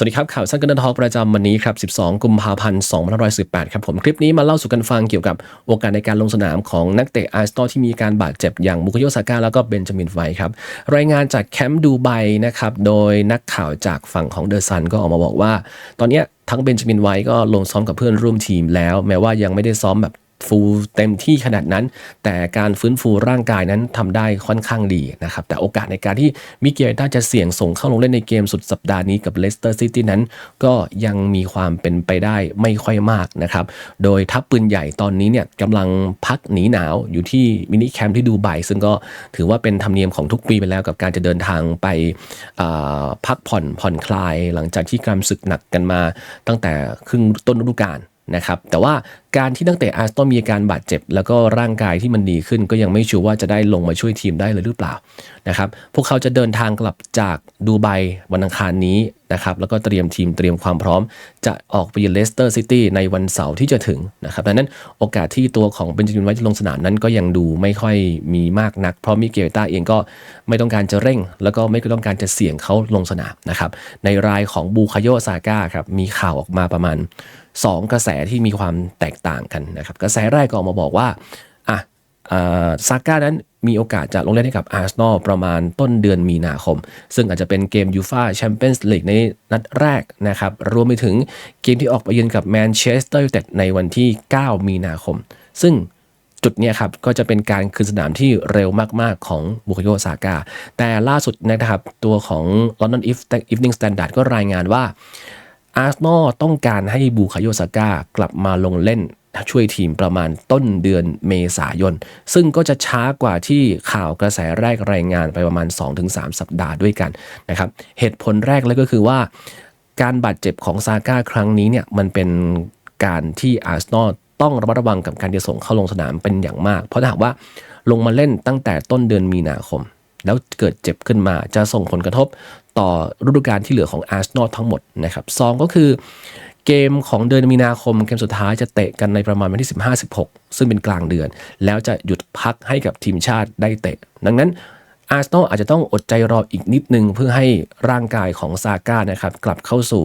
สวัสดีครับ ข่าวสั้นกันทอกประจำวันนี้ครับ 12 กุมภาพันธ์ 2518 ครับผม คลิปนี้มาเล่าสู่กันฟังเกี่ยวกับโอกาสในการลงสนามของนักเตะอาร์สตอที่มีการบาดเจ็บอย่างบุคโยซาก้าแล้วก็เบนจามินไฟครับ รายงานจากแคมป์ดูไบนะครับ โดยนักข่าวจากฝั่งของเดอะซันก็ออกมาบอกว่า ตอนนี้ทั้งเบนจามินไวก็ลงซ้อมกับเพื่อนร่วมทีมแล้ว แม้ว่ายังไม่ได้ซ้อมแบบ ฟูลเต็มที่ขนาดนั้น แต่การฟื้นฟูร่างกายนั้นทำได้ค่อนข้างดีนะครับ แต่โอกาสในการที่มิเกลต้าจะเสี่ยงส่งเข้าลงเล่นในเกมสุดสัปดาห์นี้กับเลสเตอร์ซิตี้นั้น ก็ยังมีความเป็นไปได้ไม่ค่อยมากนะครับ โดยทัพปืนใหญ่ตอนนี้เนี่ยกำลังพักหนีหนาวอยู่ที่มินิแคมป์ที่ดูไบซึ่งก็ถือว่าเป็นธรรมเนียมของทุกปีไปแล้วกับการจะเดินทางไปพักผ่อนผ่อนคลาย หลังจากที่การศึกหนักกันมาตั้งแต่ครึ่งต้นฤดูกาลนะครับแต่ว่า การที่นักเตะอาร์สตันมีอาการบาดเจ็บ แล้วก็ร่างกายที่มันดีขึ้น ก็ยังไม่ชัวร์ว่าจะได้ลงมาช่วยทีมได้เลยหรือเปล่านะครับพวกเขาจะเดินทางกลับจากดูไบวันอังคารนี้นะครับแล้วก็เตรียมทีมเตรียมความพร้อม จะออกไปเยือนเลสเตอร์ซิตี้ในวันเสาร์ที่จะถึงนะครับดังนั้นโอกาสที่ตัวของเบนจามินไว้จะลงสนามนั้นก็ยังดูไม่ค่อยมีมากนัก เพราะมิเกลตาเองก็ไม่ต้องการจะเร่ง แล้วก็ไม่ต้องการจะเสี่ยงเขาลงสนามนะครับในรายของบูคาโยซาก้าครับมีข่าวออกมาประมาณ 2 กระแสที่มีความแตกต่างกันนะครับกระแสแรกก็ออกมาบอกว่าอะซาก้านั้นมีโอกาสจะลงเล่นให้กับอาร์เซนอลประมาณต้นเดือนมีนาคม ซึ่งอาจจะเป็นเกมยูฟาแชมเปี้ยนส์ลีกในนัดแรกนะครับ รวมไปถึงเกมที่ออกไปเยือนกับแมนเชสเตอร์ยูไนเต็ดในวันที่ 9 มีนาคม ซึ่งจุดนี้ครับ ก็จะเป็นการคืนสนามที่เร็วมาก ๆ ของบุคโยซาก้าแต่ล่าสุดนะครับ ตัวของ London Evening Standard ก็รายงานว่า อาร์เซนอลต้องการให้บูคาโยซาก้ากลับมาลงเล่นช่วยทีมประมาณต้นเดือนเมษายน ซึ่งก็จะช้ากว่าที่ข่าวกระแสแรกรายงานไปประมาณ 2-3 สัปดาห์ด้วยกันนะครับเหตุผลแรกเลยก็คือว่า การบาดเจ็บของซาก้าครั้งนี้เนี่ยมันเป็นการที่อาร์เซนอลต้องระมัดระวังกับการจะส่งเข้าลงสนามเป็นอย่างมาก เพราะถ้าหากว่าลงมาเล่นตั้งแต่ต้นเดือนมีนาคม แล้วเกิดเจ็บขึ้นมา จะส่งผลกระทบต่อฤดูกาลที่เหลือของอาร์เซนอลทั้งหมดนะครับสก็คือเกมของเดือนมีนาคมเกมสุดท้ายจะเตะกันในประมาณวันที่ 15-16 ซึ่งเป็นกลางเดือน แล้วจะหยุดพักให้กับทีมชาติได้เตะ ดังนั้นอาร์เซนอลอาจจะต้องอดใจรออีกนิดนึง เพื่อให้ร่างกายของซาก้านะครับกลับเข้าสู่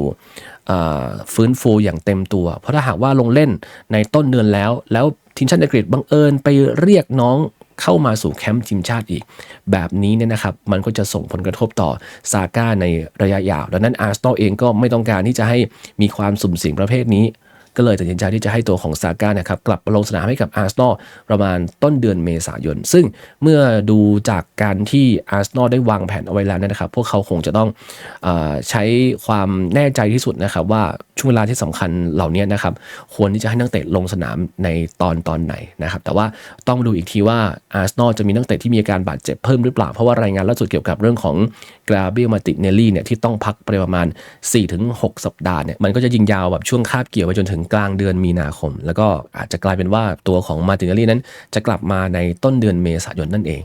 ฟื้นฟูอย่างเต็มตัว เพราะถ้าหากว่าลงเล่นในต้นเดือนแล้ว แล้วทีมชาติอังกฤษบังเอิญไปเรียกน้อง เข้ามาสู่แคมป์ทีมชาติอีก แบบนี้เนี่ยนะครับมันก็จะส่งผลกระทบต่อซาก้าในระยะยาว ดังนั้นอาร์สตอเองก็ไม่ต้องการที่จะให้มีความสุ่มเสี่ยงประเภทนี้ ก็เลยตัดสินใจที่จะให้ตัวของซาก้านะครับกลับมาลงสนามให้กับอาร์เซนอลประมาณต้นเดือนเมษายน ซึ่งเมื่อดูจากการที่อาร์เซนอลได้วางแผนเอาไว้แล้วนะครับ พวกเขาคงจะต้องอใช้ความแน่ใจที่สุดนะครับว่า ช่วงเวลาที่สำคัญเหล่านี้นะครับ ควรที่จะให้นักเตะลงสนามในตอนตอนไหนนะครับ แต่ว่าต้องดูอีกทีว่าอาร์เซนอลจะมีนักเตะที่มีอาการบาดเจ็บเพิ่มหรือเปล่า เพราะว่ารายงานล่าสุดเกี่ยวกับเรื่องของกราเบียมาติเนลลี่เนี่ยที่ต้องพักไปประมาณ 4-6 สัปดาห์เนี่ยมันก็จะยิงยาวแบบช่วงคาบเกี่ยวไปจนถึงกลางเดือนมีนาคม แล้วก็อาจจะกลายเป็นว่าตัวของมาติเนลลี่นั้น จะกลับมาในต้นเดือนเมษายนนั่นเอง